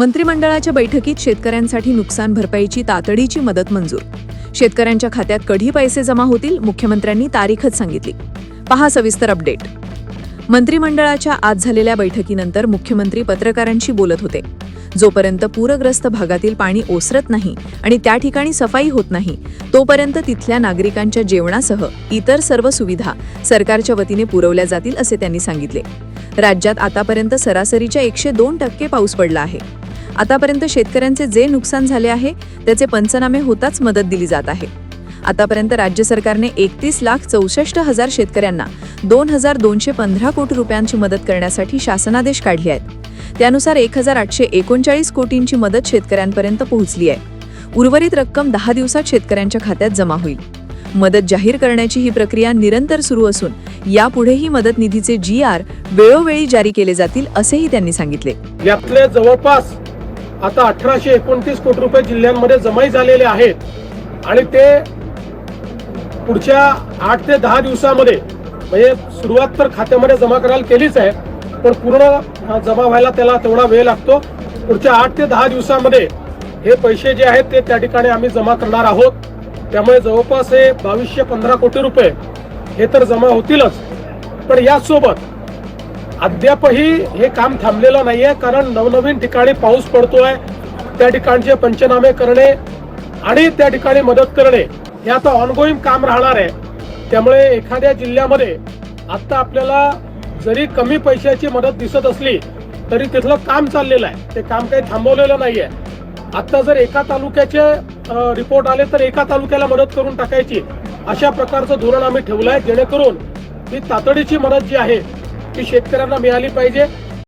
मंत्रिमंडळाच्या बैठकीत शेतकऱ्यांसाठी नुकसान भरपाईची तातडीची मदत मंजूर. शेतकऱ्यांच्या खात्यात कधी पैसे जमा होतील मुख्यमंत्र्यांनी तारीखच सांगितली. पहा सविस्तर अपडेट. मंत्रिमंडळाच्या आज झालेल्या बैठकीनंतर मुख्यमंत्री पत्रकारांशी बोलत होते. जोपर्यंत पूरग्रस्त भागातील पाणी ओसरत नाही आणि त्या ठिकाणी सफाई होत नाही तोपर्यंत तिथल्या नागरिकांच्या जेवणासह इतर सर्व सुविधा सरकारच्या वतीने पुरवल्या जातील असे त्यांनी सांगितले. राज्यात आतापर्यंत सरासरीच्या एकशे दोन टक्के पाऊस पडला आहे. आतापर्यंत शेतकऱ्यांचे जे नुकसान झाले आहे त्याचे पंचनामे होताच मदत दिली जात आहे. आतापर्यंत राज्य सरकारने एकतीस लाख चौसष्ट हजार शेतकऱ्यांना दोन हजार दोनशे पंधरा कोटी रुपयांची मदत करण्यासाठी शासनादेश काढले आहेत. त्यानुसार एक हजार आठशे एकोणचाळीस कोटींची मदत शेतकऱ्यांपर्यंत पोहोचली आहे. उर्वरित रक्कम दहा दिवसात शेतकऱ्यांच्या खात्यात जमा होईल. मदत जाहीर करण्याची ही प्रक्रिया निरंतर सुरू असून यापुढेही मदत निधीचे जी आर वेळोवेळी जारी केले जातील असेही त्यांनी सांगितले. यातले जवळपास आता अठराशे एकोणतीस कोटी रुपये जिल्ह्यांमध्ये जमाई झालेले आहेत. आणि ते पुढच्या आठ ते दहा दिवसामध्ये म्हणजे सुरुवात तर खात्यामध्ये जमा करायला केलीच आहे पण पूर्ण जमा व्हायला त्याला तेवढा वेळ लागतो. पुढच्या आठ ते दहा दिवसामध्ये हे पैसे जे आहेत ते त्या ठिकाणी आम्ही जमा करणार आहोत. त्यामुळे जवळपास हे बावीसशे पंधरा कोटी रुपये हे तर जमा होतीलच. पण यासोबत अद्यापही हे काम थांबलेलं नाही आहे कारण नवनवीन ठिकाणी पाऊस पडतोय. त्या ठिकाणचे पंचनामे करणे आणि त्या ठिकाणी मदत करणे हे आता ऑनगोईंग काम राहणार आहे. त्यामुळे एखाद्या जिल्ह्यामध्ये आता आपल्याला जरी कमी पैशाची मदत दिसत असली तरी तिथलं काम चाललेलं आहे. ते काम काही थांबवलेलं नाही आहे आता जर एका तालुक्याचे रिपोर्ट आले तर एका तालुक्याला मदत करून टाकायची अशा प्रकारचं धोरण आम्ही ठेवलं आहे जेणेकरून ही तातडीची मदत जी आहे ती शेतकऱ्यांना मिळाली पाहिजे.